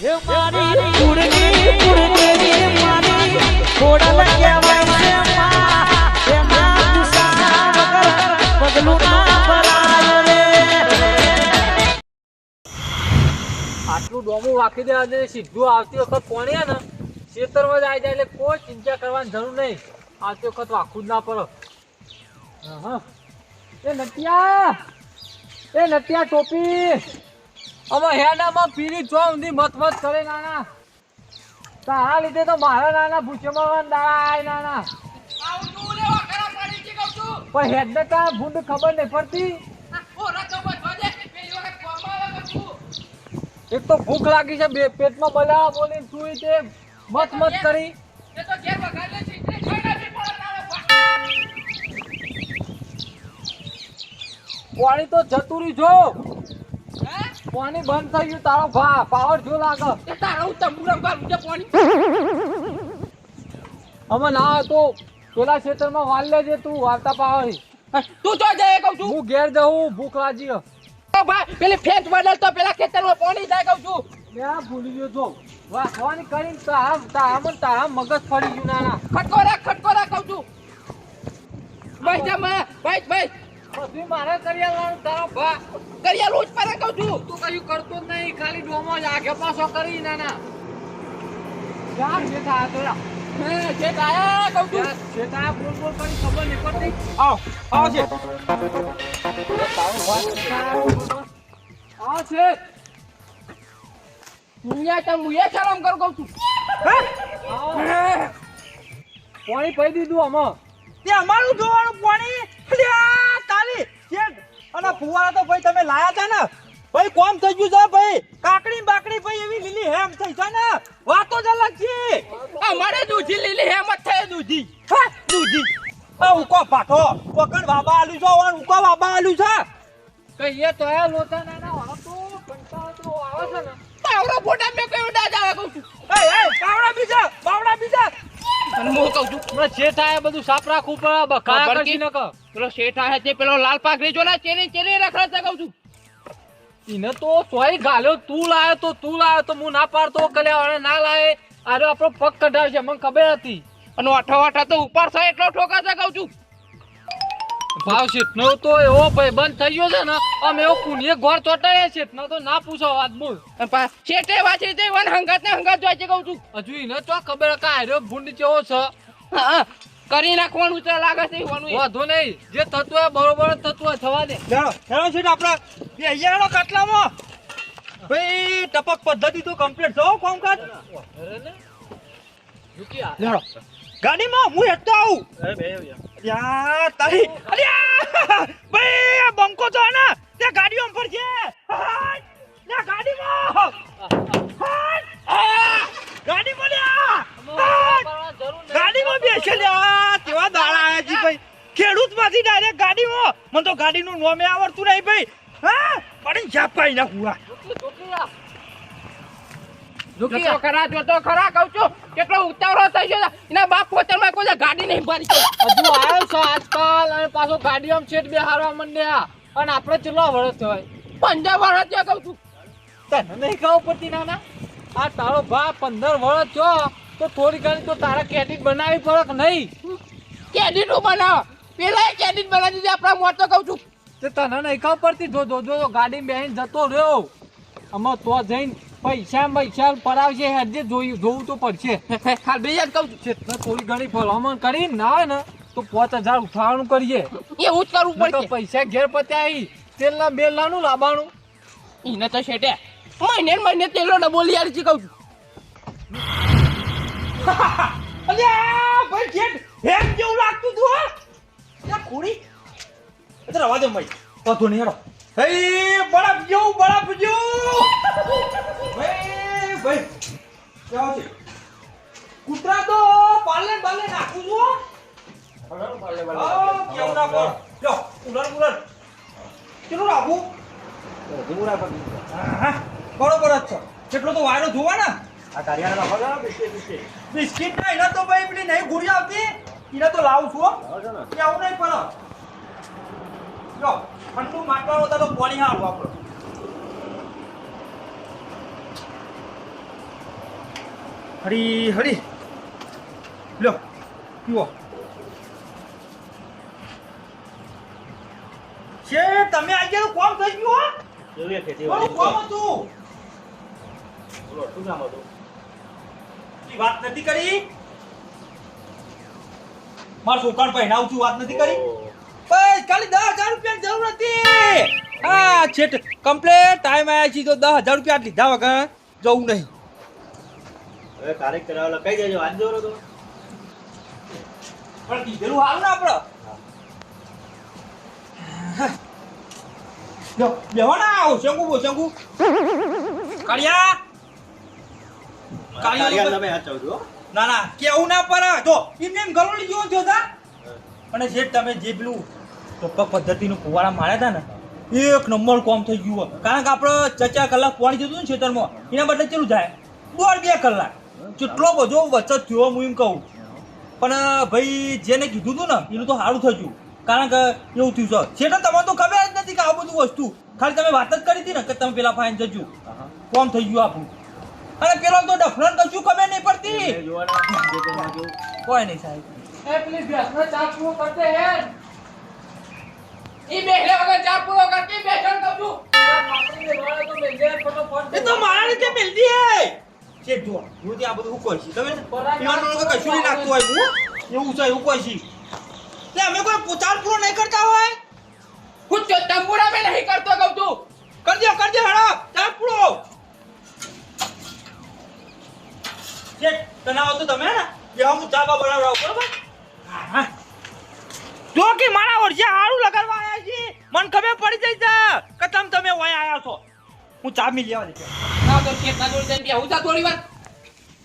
હે આટલું ડોમું વાકી દે, અને સીધું આવતી વખત પોણે ને, ખેતરમાં જ આવી જાય, એટલે કોઈ ચિંતા કરવાની જરૂર નહીં. આવતી વખત વાખું જ ના પડે. એ નટિયા એ નટિયા ટોપી. અમે હેડામાં પીરી ચો ઊંધી મત મત કરે, નાના. તારા લીધે તો મારા નાના ભૂસેમાં દાડા આય, નાના. પણ હેડને તા ભૂંડ ખબર નહીં પડતી? એક તો ભૂખ લાગી છે પેટમાં બલાવા બોલી સુઈ તે મત મત કરી. પાણી તો જતું જો. પાણી બંધ થઈ ગયું તારો ભા પાવર જો લાગે. અમે ના તો પેલા ખેતરમાં વાલ લેજે તું વાર્તા પાવર તું તો જાય કહું છું. હું ઘેર જઉં ભૂખ લાગી છે. ભાઈ પેલી ફેંચ બદલતો પેલા ખેતરમાં પાણી જાય કહું છું. મેં ભૂલી ગયો જો. વાસવાની કરીને તારા તારા તારા મગજ ફરી ગયું નાના. ખટકો રાખ ખટકો રાખ કહું છું. ભાઈ જા ભાઈ ભાઈ બધું મારા કરી તારા તારો ભા. કરિયા રોજ પર કહું છું. તું કયું કરતો જ નહીં ખાલી ડોમો જ આગે પાછો કરી ના યાર જે તો થા કહું છું. જે. થાય બોલ બોલ કરી ખબર નહીં પડતી આવ આવ છે. આ છે મુયા તમ મુયા કર કહું છું. પાણી પી દીધું આમાં. તે અમારું જોવાનું પાણી. અને ફુવારા તો ભાઈ તમે લાયા હતા ને? ભાઈ કોમ થઈ ગયું છે ભાઈ. કાકડી બાકડી ભાઈ એવી લીલી હેમ થઈ છે ને? વાતો જ અલગ છે. અમારે દૂધી લીલી હેમ જ થઈ દૂધી. હા દૂધી. આ ઉકો પાઠો. પકડ બાબા આલુ છો અને ઉકો બાબા આલુ છે. કહીએ તો એ લોતા ના ના તો કંટાળો તો આવે છે ને. પાવડો ફોટા મેં કયું ના જાવે કહું છું એ એ બાવડા બીજા બાવડા બીજા. અને હું કહું છું હમણાં જે થાય બધું સાફ રાખવું પડે બકાયા ખબર કરશી કે- પેલો શેઠ આવે તે પેલો લાલ પાઘડી જો ને ચેરી ચેરી રખડતા કહું છું. તો સોય ગાલ્યો તું લાયો તો તું લાયો તો હું ના પાડતો કલ્યા ના લાવે. અરે આપણો પગ કઢાવ છે મને ખબર હતી. અને અઠો તો ઉપાડ થાય એટલો ઠોકાતા કહું છું. ભાવ નો તો એવો ભાઈ બંધ થઈ ગયો છે ને આમ એવો પુણ્ય ઘર છે ન તો ના પૂછો વાત બોલ. અને પા- શેઠે વાંચી તે વન હંગાત ને હંગાત જોઈ છે કહું છું. હજુ એને તો ખબર કે આર્યો ભૂંડ કેવો છે. કરી નાખવાનું છે લાગે છે ઈવાનું એ. વાંધો નહીં. જે તત્વ બરોબર તત્વ થવા દે. ચાલો ચાલો શેઠ આપણે બે અહીંયા કાટલામાં? ભાઈ ટપક પદ્ધતિ તો કમ્પ્લીટ છે હો કામકાજ. લેડો ગાડીમાં હું હેઠતો આવું. યા, તારી અલ્યા! ભાઈ બંકો તો ને તે પર છે જી ભાઈ. ખેડૂતમાંથી ડાયરેક્ટ ગાડીમાં. મને તો ગાડીનું નોમે આવડતું નહીં ભાઈ. હા? પડી ઝાપાઈ ના હુઆ જોતો ખરા જોતો ખરા કહું છું. કેટલો ઉતાવળો થઈ ગયો એના બાપ પોતામાં કોઈ ગાડી નહીં ભરી. હજુ આવ્યો છે આજકાલ અને પાછો ગાડી આમ છેટ બે હારવા માંડ્યા. અને આપણે ચેટલા વર્ષ થવાય પંદર વર્ષ થયા કહું છું. તને નહીં પડતી નાના? આ તારો બાપ પંદર વર્ષ થયો તો થોડી ઘણી તો તારા કેડિટ બનાવી પડે કે નહીં. કેડિટનું બનાવો? પેલા કેડિટ બનાવી દીધી આપણા મોટ કહું છું. તે તને નહીં ખબર પડતી? જો જો જો ગાડી બેહીને જતો રહ્યો. આમાં તો જઈને પૈસા પૈસા પડાવશે હેડજે જોયું જોવું તો પડશે. ખાલી બે જ કહું છું. થોડી ઘણી ભલામણ કરી ના ને તો પાંચ હજાર ઉઠાવવાનું કરીએ. એવું જ કરવું પડશે. પૈસા ઘેર પત્યા તેલના બેલનાનું લાવવાનું એને તો શેટે મહિને મહિને તેલો ડબો લઈ આવી કહું છું. અલ્યા ભાઈ જેટ જેવું લાગતું તું હા? ખોડી. રવા દે ભાઈ. પતો નહીં હેડો. હે બરફ જેવું બરફ જેવું ભાઈ ભાઈ જાઓ છે. કૂતરા તો પાલે પાલે નાખું છું હો. હા, કેવું ના પર જો ઉલર ઉલર કેટલું રાખું હા, હા, બરોબર જ છે. કેટલો તો વાયરો જોવા ને. બિસ્કિટ ના એના તો ભાઈ પેલી નહીં ગુડી આવતી. એના તો લાવું છું હો. એ આવું નહીં પણ. જો. ઠંડુ માટવાનું હતા તો પાણી હારું આપણો. હરી હરી. લો પીવો. છે તમે આજે કોમ થઈ ગયું હો? જોઈએ ખેતી કોમ હતું. શું કામ હતું? વાત નથી કરી? મારા છોકરાને પહેરાવું છું વાત નથી કરી? ખાલી દસ હજાર રૂપિયાની જરૂર હતી. હા છેટ કમ્પ્લેટ ટાઈમ આવ્યા છે તો દસ હજાર રૂપિયા લીધા વગર જવું નહીં. હવે તારીખ કરાવેલા કઈ દેજો આજ જોરો તો. પણ કીધેલું હાલ ને આપણે લ્યો, બેહો આવો. શંકુ બો શંકુ. કાળિયા. કાળિયા તમે ચાવજો ના ના કેવું ના પડે. જો એમને એમ ગરોળી જોતા. અને જે તમે જે પેલું ટપક પદ્ધતિનું ફુવારા માર્યા હતા ને એક નંબર કોમ થઈ ગયું હોય. કારણ કે આપણે ચાર કલાક પાણી જતું ને ખેતરમાં એના બદલે ચેલું જાય દોઢ બે કલાક. કેટલો બધો વચત થયો હું એમ કહું. પણ ભાઈ જેને કીધું હતું ને એનું તો સારું થઈ ગયું કારણ કે એવું થયું છે. છેટે તમને તો ખબર જ નથી કે આ બધું વસ્તુ ખાલી તમે વાત જ કરી હતી ને કે તમે પેલા ફાઈન જજો. કોમ થઈ ગયું આપણું. અને પેલો તો ડફરન કશું ખબર નહીં પડતી. કોઈ નહીં સાહેબ. એ પેલી ભેંસનો ચા કરતે હે ઈ બેહલે વગર ચા પૂરો કરતી બેસણ કહું છું પાપડીને વાળા તો મેલ દે ફટોફટ એ તો મારા રીતે મિલતી હે. ચેક જો હું આ બધું હું કહી તમે પીવાનું લોકો કશું નહીં નાખતું હોય હું એવું છે એવું કહી એટલે અમે કોઈ પોતાન પૂરો નહીં કરતા હોય? હું તો તંબુરા મેં નહીં કરતો કહું છું. કરજો કરજો હેડો ચાર પૂરો. ચેક તનાવો તો તમે ને? જે હું ચા બા બનાવડાવું બરોબર? હા હા. જો કે મારા વર્ષે હારું લગાડવા આવ્યા છે. મને ખબર પડી જઈ છે કે તમે તમે ઓય આયા છો. હું ચા મિલ લેવા દે ના તો ખેતના જોડે જઈને બેહું જા થોડી વાર.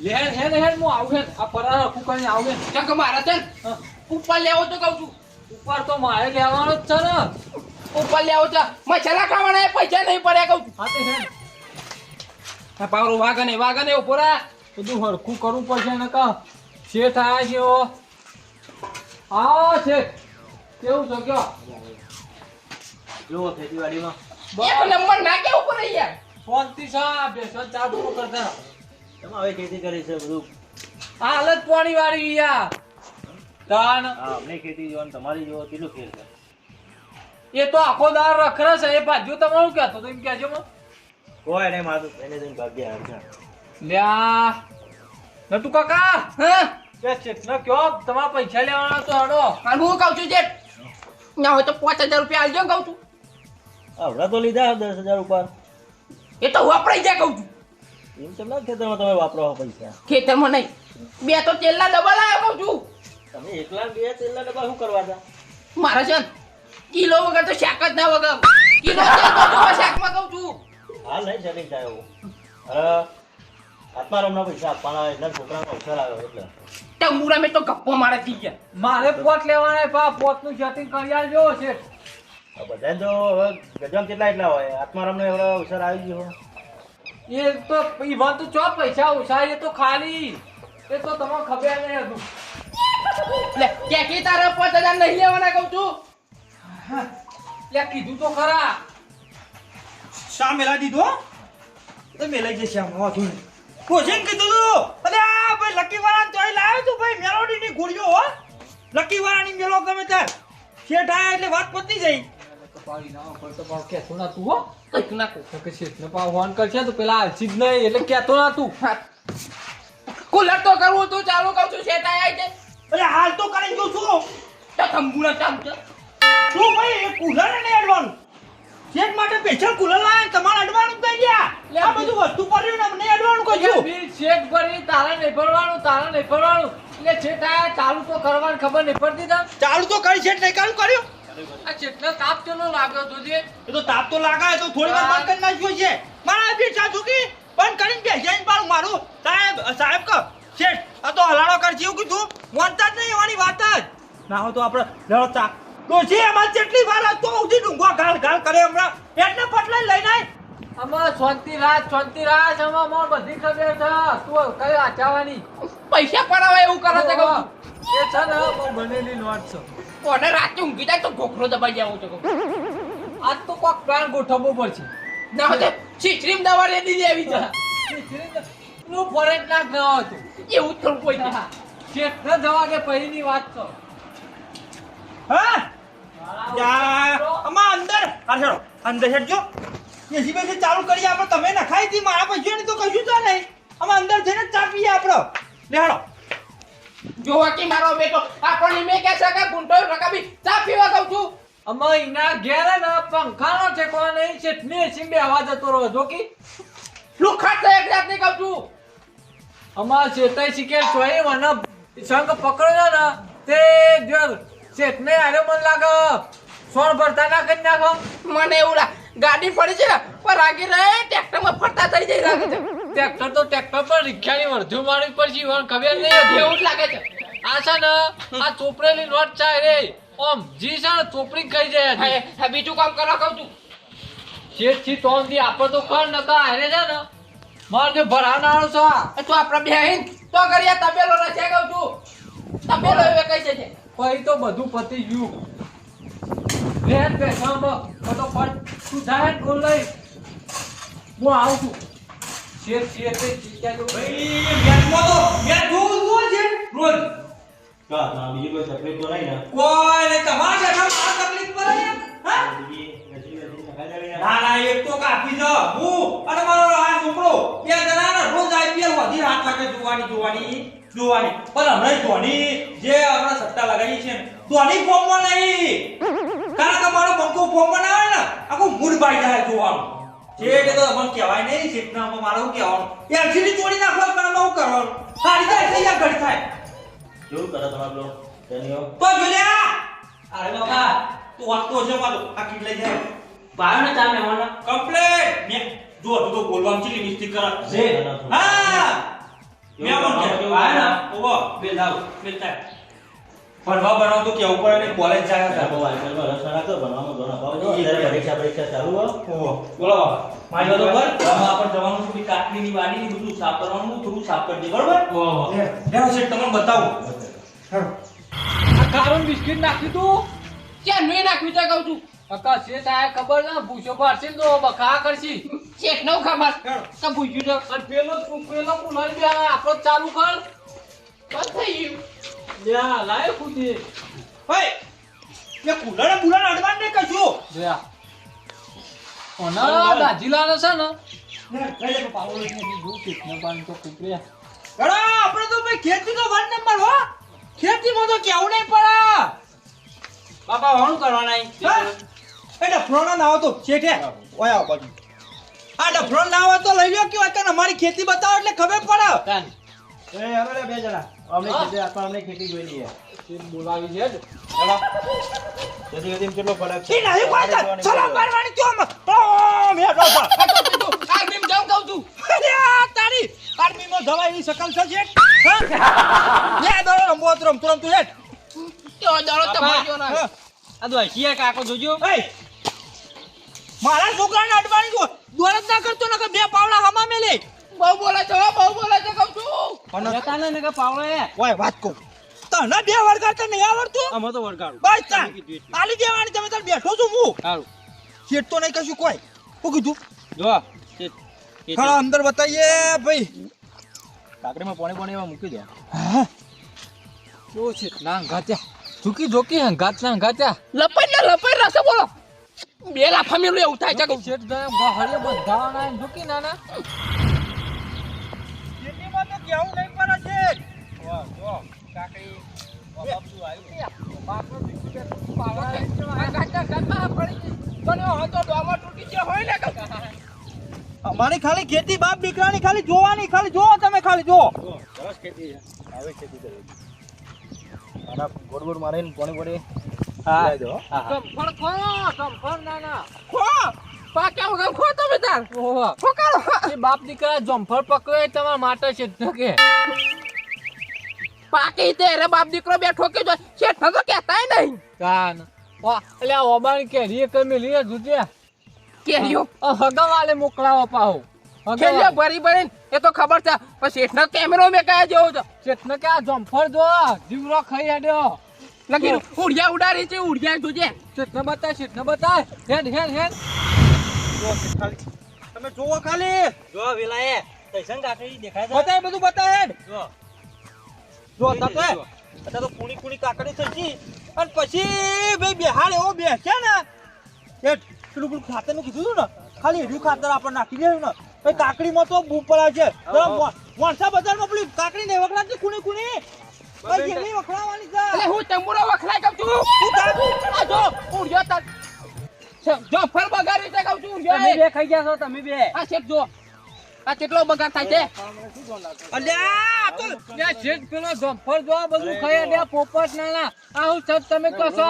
લે હેડ હેડ હેડ હું આવું આ પરાર રખું કરીને આવું કે ચક મારા છે ને, હા. ઉપર લેવો તો કહું છું. ઉપર તો મારે લેવાનો જ છે ને. ઉપર લેવો છે મસાલા ખાવાના એ પૈસા નહીં પડે કહું છું. હા તે હેડ આ પાવરો વાગને વાગને ઉપરા. બધું હરખું કરવું પડશે ને કા શેઠ આવ્યા છે ઓ હા શેઠ. કેવું છે કયો? જો ખેતીવાડીમાં. એક નંબર નાખે ઉપર રહી યાર શાંતિ સા બેસો ચા પૂરો કરતા તમે હવે ખેતી કરી છે બધું. આ હાલત પાણી વાળી યાર તાન હા અમને ખેતી જોવાનું તમારી જોવો કેટલું ફેર છે? એ તો આખો દાર રખરે છે. એ બાજુ તમારું કહેતો તો એમ કહેજો મને કોઈ નહીં મારું એને જઈને ભાગ્યા હાર છે. લ્યા. નટુ કાકા હે? જેટ ન કયો? તમારા પૈસા લેવાના તો હડો. કાલ હું કહું છું જે ના હોય તો પાંચ હજાર રૂપિયા આલજો કહું છું. આવડા તો લીધા દસ હજાર ઉપર. એ તો વાપરાઈ જાય કહું છું. એમ કેમ ના ખેતરમાં તમે વાપરો પૈસા? ખેતરમાં નહીં. બે તો તેલના ડબ્બા લાવ્યા કહું છું. તમે એકલા બે તેલના ડબ્બા શું કરવા હતા? મારે છે કિલો વગર તો શાક જ ના વગર કિલો શાકમાં કહું છું. હાલ નહીં સેટિંગ થાય એવું. અરે આત્મારામના પૈસા આપવાના એટલે છોકરાનો અવસર આવ્યો એટલે. તંબુરા મે તો ગપ્પો મારે થઈ ગયા. મારે પોત લેવાના પા પોતનું સેટિંગ કરી આલજો છે આ તો હવે ગજમ કેટલા એટલા હોય. આત્મારામનો એવડો અવસર આવી ગયો. એ તો ઈવન તો ચો પૈસા ઓછા એ તો ખાલી. એ તો તમને ખબર નહીં હતું લે ક્યાંથી તારા પાંચ હજાર નહીં લેવાના કહું છું? લે કીધું તો ખરા. શા મેલા દીધો તો મેલાઈ જશે આમ નહીં. કોશિશ કીધું તું. અરે આ! ભાઈ લકી વાળા તોય લાવ્યો તું ભાઈ મેલોડીની ગોળીઓ હો. લકી વાળાની મેલો ગમે તાર શેઠ આયા એટલે વાત પતી જઈ ના ઉપર તો ના હો. કંઈક તો કે શેઠને પાવ ફોન કરશે તો પેલા હાલસી જ નહીં એટલે કહેતો ના તું. કુલર તો કરવું તું ચાલુ કરું છું શેઠ આયા છે. અરે હાલ તો કરી દઉં છું. તો તું ભાઈ એ કુલર ને એડવાનું શેઠ માટે સ્પેશિયલ કુલર લાવ્યા તમારે અડવાનું નહીં ગયા આ બધું વસ્તુ પડ્યું ને મને અડવાનું કહ્યું બિલ ચેક ભરી તારા નહીં ભરવાનું તારા નહીં ભરવાનું. એટલે છેઠ આયા ચાલુ તો કરવાની ખબર નહીં પડતી તા ચાલુ તો કરી શેઠ નહીં ચાલુ કર્યું. આ ચેટલો તાપ ચેલો લાગ્યો તો જે. એ તો તાપ તો લાગાય તો થોડી વાર બંધ કરી નાખ્યો છે. મારા બી ચૂકી બંધ કરીને બેસી પાડું મારું. સાહેબ સાહેબ ક શેઠ આ તો હલાડો કર જીવ કીધું. મોનતા જ નહીં એવાની વાત જ. ના હો તો આપણે લડો ચા ડોશી અમાર જેટલી વાર હતો ઉધી ડુંગો ગાળ ગાળ કરે હમણાં. પેટને પટલે લઈ આય. અમાર શાંતિ રાજ શાંતિ રાજ અમાર અમાર બધી ખબર છે. તું કઈ આચાવાની? પૈસા પડાવા એવું કરે છે કહું એ છે ને બહુ બનેલી નોટ છે. કોને રાતે ઊંઘી જાય તો ગોખરો દબાઈ જાવ છે આજ તો કોક પ્લાન ગોઠવવો પડશે. ના હોય છીછરીમ દવા રેડી દીધી આવી છે નું ફોરેટ ના ન હતું. એવું થોડું કોઈ. શેઠ ન જવા દે પહેલી વાત તો યા, આમાં અંદર. આ અંદર હેડજો એસી બેસી ચાલુ કરીએ આપણે. તમે નખાઈ હતી મારા પૈસા ને તો કશું છે નહીં. આમાં અંદર જઈને ચા પીએ આપણે. જોવા કે મારો બેટો આપણને મેં કે છે કે ગુંડો રકાબી ચા પીવા કહું છું. અમે એના ઘેર ને પંખાનો ઠેકો નહીં શેઠની ને બે અવાજ જતો રહ્યો જો કે? લુખાટ એક કહું છું. અમાર શેઠાઈ શીખે ચોઈ મને સંગ પકડ્યો ને તે જો શેઠને આર્યો મન લાગે સોન ભરતા ના કરી નાખો? મને એવું લાગે ગાડી પડી છે ને પણ રાગી રહે ટ્રેક્ટરમાં ફરતા થઈ જઈ લાગે છે. ટ્રેક્ટર તો ટ્રેક્ટર પર રિક્ષાની વર્ધુ મારવી પડશે પણ ખબર નહીં એવું જ લાગે છે. આ છે ને આ ચોપડેલી નોટ છે રે. ઓમ જી છે ને ચોપડી કઈ જાય છે બીજું કામ કરવા કહું છું. શેઠથી તોન દી આપણ તો કર નતા હારે છે ને. મારે જો ભરાનારો છો તો આપણે બેહીન તો કરીએ તબેલો રચે કહું છું. તબેલો એ કઈ છે પછી તો બધું પતી ગયું. રેત બેસવામાં ફટોફટ તું જાય ખોલ લઈ. હું આવું છું. શેઠ શેઠ એ ચીક્યા જો ભાઈ મેચમાં તો મેચ જોવું જોવું છે? રોજ કા ના બીજી કોઈ તકલીફ તો નહીં ને. કોઈ નહીં તમારે બેઠા તકલીફ પડે હા? બીજી એસી બેસી નખાઈ દેવી ને. ના ના એક તો કાફી છે હું અને મારો આ છોકરો બે જણા રોજ આઈપીએલ વધી હાથ લાગે જોવાની જોવાની જોવાની. પણ હમણાં ધોની જે હમણાં સટ્ટા લગાવી છે ધોની ફોર્મમાં નહીં. કારણ કે મારો બંકો ફોર્મમાં બનાવે આવે ને આખું મૂડ ભાઈ જાય જોવાનું. છે કે તો મને કહેવાય નહીં ના મારે શું કહેવાનું? એલસીડી તોડી નાખવા પણ હું કરવાનું? હારી જાય થઈ ઘડી થાય. કેવું કરે તમારો પેલો તેનીઓ? તો જોલ્યા! અરે બાબા તું વાતો છે મારો. આ કેટલે જાય. પાયો ને ચાર મહેમાન. કમ્પ્લેટ! મે જો તું તો બોલવામાં ચીલી મિસ્ટેક કરે. છે. હા! મે પણ કે આય ના? ઓવો બે લાવ. બે તાર ભણવા ભણવા તો કેવું પડે ને કોલેજ જાય આ બહુ આજકાલમાં રસ ના રાખતો, ભણવામાં ઘણો અભાવ છે. જ્યારે પરીક્ષા પરીક્ષા ચાલુ હોય, ઓવો બોલો મારી વાત ઉપર આમાં આપણે જવાનું છે કાટલી ની વાડી ની બધું સાફ કરવાનું થોડું સાફ કરજે દે બરોબર ઓવો લેવો છે તમને બતાવું. આ કારણ બિસ્કિટ નાખ્યું તું? ક્યાં નહીં નાખ્યું તો કહું છું? કાકા શેઠ આયા ખબર ના ભૂસો પાડશે ને તો બખા કરશી. શેઠ નો ખબર તો ભૂસ્યું તો પેલો તું- પેલો કુલાઈ બે આપણો ચાલુ કર. બસ થઈ ગયું. લ્યા લાય ખુદી. ઓય મે કુલર બુલર અડવાન ને કશું લ્યા ઓના દાજીલાનો છે ને? લઈ લે પાવડો ને બીજું શેઠને પાણી તો કૂતરે અરે આપણે તો ભાઈ ખેતી તો વન નંબર હો. ખેતીમાં તો કેવું નહીં પડા. બાપા હોણું કરવાના? એ ડફરોના ના હોય તો શેઠે. ઓય આવો બાજુ. આ ડફરો ના આવતો તો લઈ લો કે અમારી ખેતી બતાવો એટલે ખબર પડે. એ હવે બે જણા. અમને હા. ખેતી અમને ખેતી જોઈ લઈએ. શેઠ બોલાવી છે જ. ખેતી ખેતીમાં કેટલો ફરક એ નહીં પાડતા ચલો મારવાની ક્યો મ ઓ મે ડોપા આ તો આર્મીમાં જાઉં કહું છું અરે આ તારી આર્મીમાં શકલ છે શેઠ. હા? લે દોડો રમવો તો રમતો રમતો હેઠ તો દડો તો ભર્યો ના આ તો હસીએ કાકો જોજો. એય મારા છોકરાને અડવાની જો દોર ના કરતો નકર બે પાવડા હમા મેલે બહુ બોલે છે બહુ બોલે છે કહું છું. જતા ને કે પાવડો એ. ઓય વાત કહું. તને બે વળગાડતા નહીં આવડતું? અમે તો વળગાડું બસ તા. આલી દેવાની તમે તાર બેઠો છું હું? સારું. શેઠ તો નહીં કશું કોઈ. હું કીધું? જો ખરા અંદર બતાઈએ ભાઈ. કાકડીમાં પાણી પાણી એવા મૂકી દો. હા. જો છે ના ગાત્યા ઝૂકી ઝોકી હંગાત ના હંગાત્યા લપાઈ ના લપાઈ રસે બોલો. બે લાફા મેલું એવું થાય છે શેઠ ગયા ગહરે બંધાવાના ઝૂકી નાના. કેવું નહીં પડે છે. વાહ, જો કાકડી બાપ અમારી ખાલી ખેતી બાપ દીકરાની ખાલી જોવાની ખાલી જોવો તમે ખાલી જોવો જો, સરસ ખેતી છે. આવી ખેતી કરવી. આના ગોળ ગોળ મારીને પોણી પોણી હા. હા. સંફળ ખો સંફળ ના ખો! પાક્યા વગર ખો તમે. તાર ઓહો ખો એ બાપ દીકરા જમફળ પકવે તમાર માટે છે કે. પાકી તે રે બાપ દીકરો બેઠો કે જો શેઠ તો કહેતાય નહીં. કાન ઓ એટલે આ કે રી એક લીએ જુજે કેરીઓ? હગાવાલે મોકલાવો પાહો. ખેલ્યો ભરી ભરી એ તો ખબર છે. પણ શેઠનો કેમેરો મે કાય જેવો છે ચેતને કે આ જમફળ જો જીવરો ખાઈ હેડ્યો. લગી ઉડિયા ઉડાડી છે ઉડિયા જોજે ચેતને બતાય ચેતને બતાય. હેડ હેડ હેડ. તમે જોવો ખાલી. જો વેલા એ તૈસન કાકડી દેખાય છે? બતાય બધું બતાય. જો. જો હે. અત્યારે તો કુણી કુણી કાકડી થઈ છે અને પછી ભાઈ બિહાર એવો બેસે ને. એ પેલું પેલું ખાતરનું કીધું હતું ને ખાલી એર્યું ખાતર આપણે નાખી દેવું ને. ભાઈ કાકડીમાં તો બૂમ છે. મોણસા બજારમાં પેલી કાકડી ને વખડા છે કુણી? કુણી ભાઈ એની વખણાવાની છે. હું તંબુરો વખરાઈ કઉ છું? આ જો ઉડ્યો તાર. જો ફર બગાડ્યું છે કહું છું તમે બે ખાઈ ગયા છો તમે બે. આ શેઠ જો. આ કેટલો બગાડ થાય છે? અલ્યા તો ત્યાં શેઠ પેલો જમ્ફર જો આ બધું ખાઈ ગયા પોપટ ના ના આ હું સબ તમે કહો છો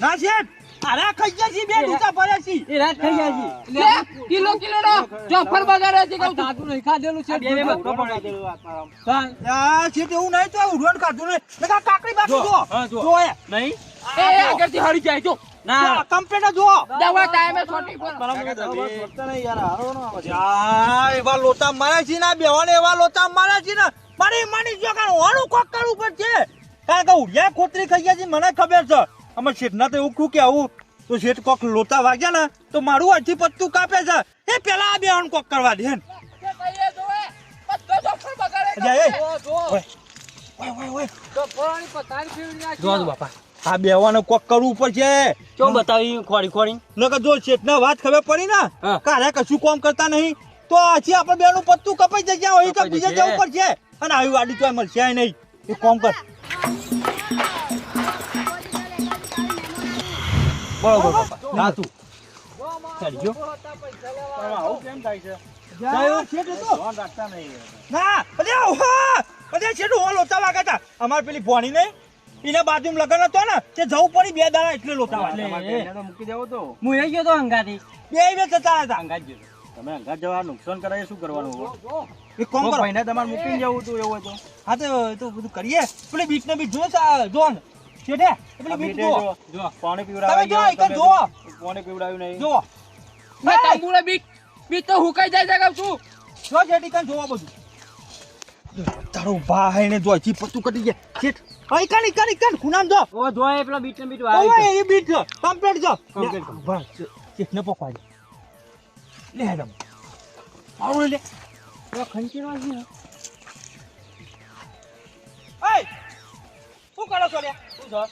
ના શેઠ અરે ખાઈ ગયા છે બે ડૂચા ભર્યા છે એ રાત ખાઈ ગયા છે કિલો કિલો નો. જો ફર બગાડ્યો છે કહું છું. તાતું નહીં ખાધેલું છે બે બે બકરો પડે. આ શેઠ એવું નહીં તો ઉડવાનું ખાધું નહીં. મેં કાકડી બાકી જો જો. નહીં? એ. એ આગળથી હરી જાય જો. ના. કમ્પ્લેટ જો દવા ટાઈમે છોટી પર જા, એવા લોટા મારે છે ના બેવાને એવા લોટા મારે છે ને. મારી માની જો કારણ હોવાનું કોક કરવું પડશે. કારણ કે ઉડિયા ખોતરી ખાઈ ગયા છે મને ખબર છે. અમે શેઠના તો એવું કે આવું તો શેઠ કોક લોટા વાગ્યા ને તો મારું અડધી પત્તું કાપે છે. એ પેલા આ બેવાનું કોક કરવા દે ને. કે જો બાપા. આ બેવાને કોક કરવું પડશે. ચો બતાવી ખોરી ખોરી નકર જો શેઠને વાત ખબર પડી ને. કારે કશું કામ કરતા નહીં તો હજી આપણે બેનું પત્તું કપાઈ જશે હોય તો બીજે. જવું પડશે. અને આવી વાડી તો મળશે નહીં. એ કોમ કર. બરોબર હા તું. ચાલી ગયો. આવું કેમ થાય હતો. ના અરે ઓહા અરે શેઠ હું લોચા વાગા હતા. અમાર પેલી ભોણી નહીં એને બાજુ લગન હતો ને તે જવું પડી બે દાડા એટલે લોચા વાગ્યા. હું એ ગયો તો હંગાથી બે બે જતા હતા તમે અંગાત જવા નુકસાન કરાય શું કરવાનું. એક કામ કરો. તમારે મૂકીને જવું તું એવું હોય તો હા તો તો બધું કરીએ. પેલી બીટ ને બીટ જો છે જો ને. પેલી બીટ જો જો પાણી તમે જો એક જો પાણી પીવડાવ્યું નહીં? જો મેં તંબુરો બીટ બીટ તો હુકાઈ જાય છે કહું છું. જો શેઠી કાન જોવા બધું. તારો ભાઈ ને જો જી પત્તું કટી ગયા. શેઠ આ કણ કણ કણ ખૂનામ જો. ઓ જો એ પેલો બીટ ને બીટ આવી ઓય એ બીટ કમ્પ્લીટ જો. કમ્પ્લીટ બસ શેઠ ને પકવાડી લે હેડમ આવું લે. ઓ ખંચી વાગી. એય! શું કરો છો લે શું છો?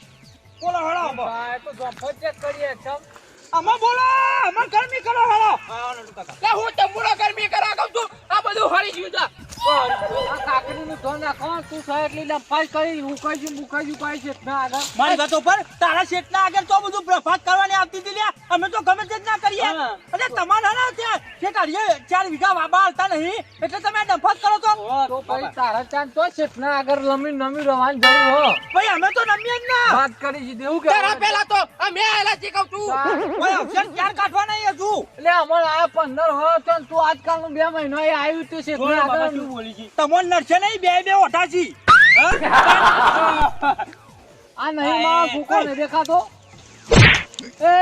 બોલો હળો આ તો જો ચેક કરીએ છમ આમાં બોલો આમાં ગરમી કરો હળો. લે હું તંબુરો ગરમી કરા કહું છું. આ બધું હરી ગયું છે કાકડીનું ધન રાખો તું સહ એટલી લંફાઈ કરી ઉકાઈ મુકાઈ ગયું છે. ના આગળ. મારી વાતો પર તારા શેઠ આગળ તો બધું પ્રફાત કરવાની આવતી હતી અમે તો ગમે તે ના કરીએ. હા. તમારા ના ત્યાં શેઠ હરીએ ચાર વીઘા વાબા હાલતા નહીં. એટલે તમે ડફત કરો તો. પછી તારા ચાંદ તો છે ના આગળ લમી નમી રવાન જરૂર હો. ભાઈ અમે તો નમીએ જ ના. વાત કરી છે એવું કે તારા પહેલા તો આ મેં આયેલા કહું છું. ભાઈ અક્ષર ચાર કાઢવા નહીં હતું એટલે અમારે આ પંદર હો તો તું આજકાલનું બે મહિનો એ આવ્યું તું છે શું બોલી છે તમોન નડશે નહીં બે બે ઓઠા છી આ નહીં માં છોકરો ને દેખાતો એ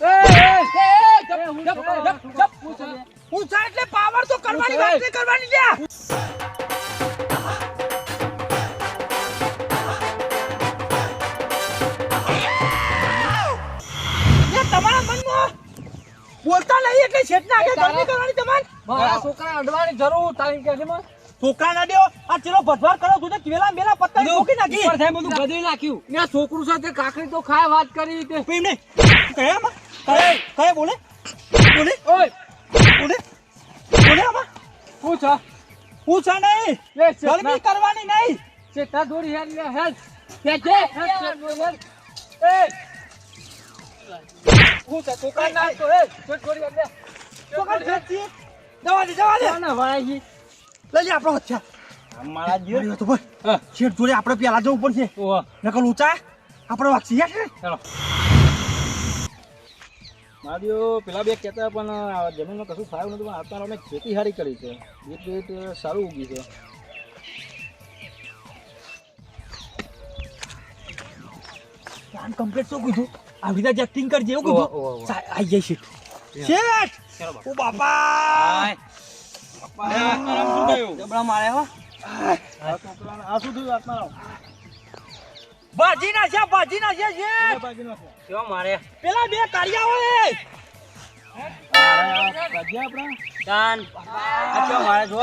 એ એ એ, જપ, જપ, જપ, હું પૂછા એટલે પાવર તો કરવાની વાત કરવાની લ્યા, બોલતા નહીં એટલે શેઠ ના આગળ ગરમી કરવાની તમારે મારા છોકરા અડવાની જરૂર તારી કે છે છોકરા ના દેવો આ ચેલો ભજવાર કરો તું કેલા મેલા પત્તા મૂકી નાખી. બધું બદલી નાખ્યું. ને છોકરું છે સાથે કાકડી તો ખાય વાત કરી તે પ્રેમ ને કયા માં કયા કયા બોલે. બોલે. ઓય. બોલે. બોલે આમાં. પૂછા પૂછા નહીં. એ ગરમી કરવાની નહીં. ચેતા દોરી હેલ હેલ. કે છે? એ. પૂછ આ છોકરા ના તો એ છોડ છોડી હેલ લે. તો કર ખેંચી જવા દે જવા દે. ના વળાઈ લઈ લે આપણો હથિયાર. મારા જીવ શેઠ જોડે આપણે પેલા જવું પડશે. નકલ ઊંચા આપણે વાગશી. યાર ચાલો. મારા પેલા બે કહેતા પણ જમીનમાં કશું ફાયું નથી પણ અત્યારે અમે ખેતી સારી કરી છે. બીટ બીટ સારું ઉગી છે. પ્લાન કમ્પ્લીટ શું કીધું? આવી રીતે એક્ટિંગ કરજે એવું કીધું આઈ જાય શેઠ. શેઠ! ઓ બાપા! જબડા મારે હો. આ શું થયું? આત્મારામ ભાજી ના છે ભાજી ના છે કેવા મારે પેલા બે કાળિયા હોય. જો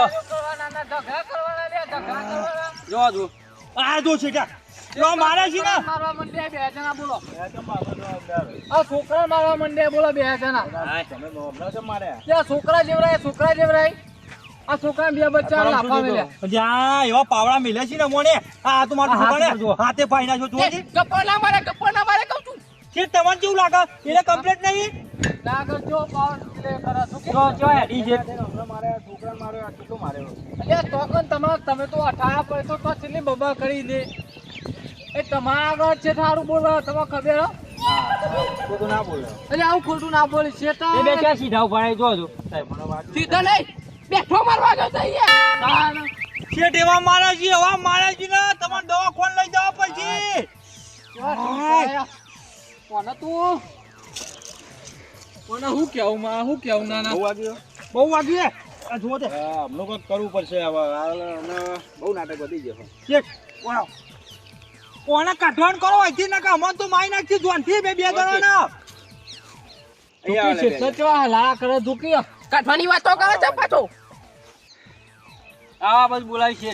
જો જો આ જો છે લો મારે છે ને. મારવા મંડ્યા બે જણા બોલો. એ તો મારવાનો અંદર. આ છોકરા મારવા મંડ્યા બોલો બે જણા. તમે હમણાં તો માર્યા ત્યાં છોકરા જેવરાય છોકરા જેવરાય. આ છોકરા બે બચ્ચા લાફા મેલ્યા જ્યાં એવા પાવડા મિલે છે ને મોને આ તો મારું આ હાથ જી. ના મારે ગપ્પો ના મારે કહું છું. તમને કેવું લાગે? એને કમ્પ્લેટ નહીં? ના કરજો કેટલો તમાર તમે તો અઠાયા પડે તો છેલ્લી બબા કરી દે. એ તમારા આગળ છે થારું બોલો તમે ખબર હો? તો ના બોલે. એટલે આવું ખોટું ના બોલે છે તો એ બે ક્યાં સીધા ઊભા રહે જો જો. સાહેબ મને વાગ્યું સીધો નહીં બેઠો મારવા જો તઈએ શેઠ એવા મારે એવા મારે છે ને તમારે દવાખાને લઈ જવા પછી. કોને તું? કોને હું કેવું માં હું કેવું ના બહુ ના વાગ્યો? બહુ વાગ્યો આ જુઓ તે. હા હમણાં કંઈક કરવું પડશે હવે બહુ નાટક વધી ગયો. શેઠ. કોને કાઢવાનું કરો અહીંથી ના કામ તો માઈ નાખી જોનથી બે બે જણાના અહીંયા દુખી સચવા હલા કરે દુખી. કાઢવાની વાતો કરે છે પાછો. આ બસ બોલાવી છે.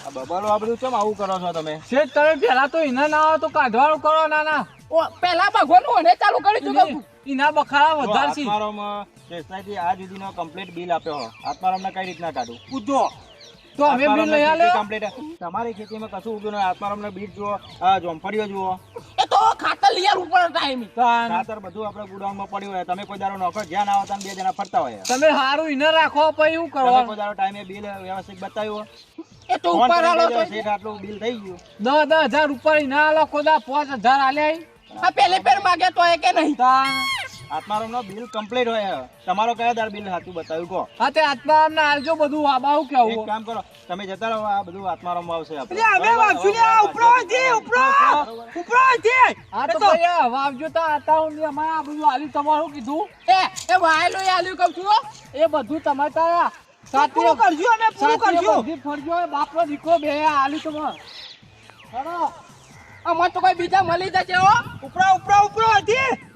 આ બબાલો આ કેમ આવું કરો છો તમે? પેલા તો ઇના ના આવે તો કાઢવાનું કરો ના ના ઓ પેલા ભગવાન ને ચાલુ કરી ચૂક્યો ઇના બખાડા જો વધારે છે આત્મારામમાં SSI આજ સુધીનો bill આપ્યો. હો. આત્મારામને કઈ રીતના કાઢું? પૂછો તો અમે બિલ લઈ આલ્યો તમારી ખેતીમાં કશું ઉગ્યું નહીં. આત્મારામને બીજ જુઓ, જોમફળીઓ જુઓ. એ તો ખાતર લઈ આવવું પડે ટાઈમ ખાતર બધું આપણે ગોડાઉનમાં પડ્યું હોય. તમે કોઈ દાડો નોકર જ્યાં ના આવતા બે જણા ફરતા હોય. તમે સારું ઇને રાખો પછી કોઈ દાડો ટાઈમે bill વ્યવસ્થિત બતાવ્યું એ તો ઉપર આલો તો આટલું bill થઈ ગયું. દસ દસ હજાર ઉપર ઇના આલો ખોદા પાંચ હજાર આલ્યા ઈ. આ પેલે પેર માગે તો એ કે નહીં. આત્મારામનો bill complete હોય. તમારો કયા bill સાચું બતાવ્યું કહો? હા તે આત્મા અમને આલજો બધું એક કામ કરો તમે જતા રહો આ બધું આત્મારામમાં આવશે આપણે. અમે વાગશું ને ઉપરો અહીંથી, ઉપરો ઉપરો અહીંથી. હા તો તો ભાઈ હવે તો આતા હું ને આ બધું આલ્યું તમારું કીધું? એ એ વાયલો એ આલ્યું કહું છું એ બધું તમારે તારા. પૂરું અમે પૂરું ફરજો બાપનો દીકરો બે આલ્યું તમારો. હેલો અમાર તો કોઈ બીજા મળી જશે હો. ઉપરા ઉપરો ઉપરો અહીંથી.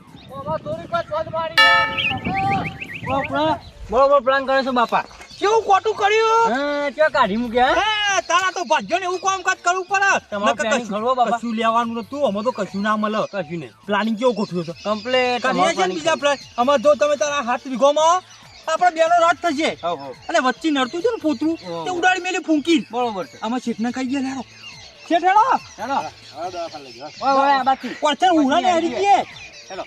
મારી બરોબર પ્લાન કરે છે બાપા. કેવું ખોટું કર્યું? હા ક્યાં કાઢી મૂક્યા? હે? હે, તારા તો ભાગ્યો ને એવું કામકાજ કરવું પડે. ખરું બાપા? કશું લેવાનું નતું અમે તો કશું ના મળે. કશું નહીં. પ્લાનિંગ કેવું ગોઠવ્યું છે કમ્પ્લેટ કરીએ છે બીજા પ્લાન અમાર જો તમે તારા હાથ વીઘોમાં આપણે બેનો રાત થશે. અને વચ્ચે નડતું છે ને પોતરું તે ઉડાડી મેલી ફૂંકી બરોબર છે. આમાં શેઠને કહી ગયા લેરો શેઠ હેડો. હેડો. હવે દવાખાને લઈ જાઓ. ઓય ઓય આ બાકી. પડશે ઉડા ને હરી ગયે. હેલો.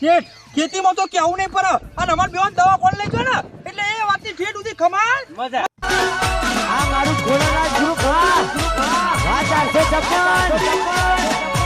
શેઠ ખેતીમાં તો કેવું નહીં પડે. અને અમાર બેન દવા કોણ લઈ ગયો ને એટલે એ વાતની ઠેઠ સુધી ખમાન મજા. આ મારું ઘોડાના જુખા હા આ છે છપ્પન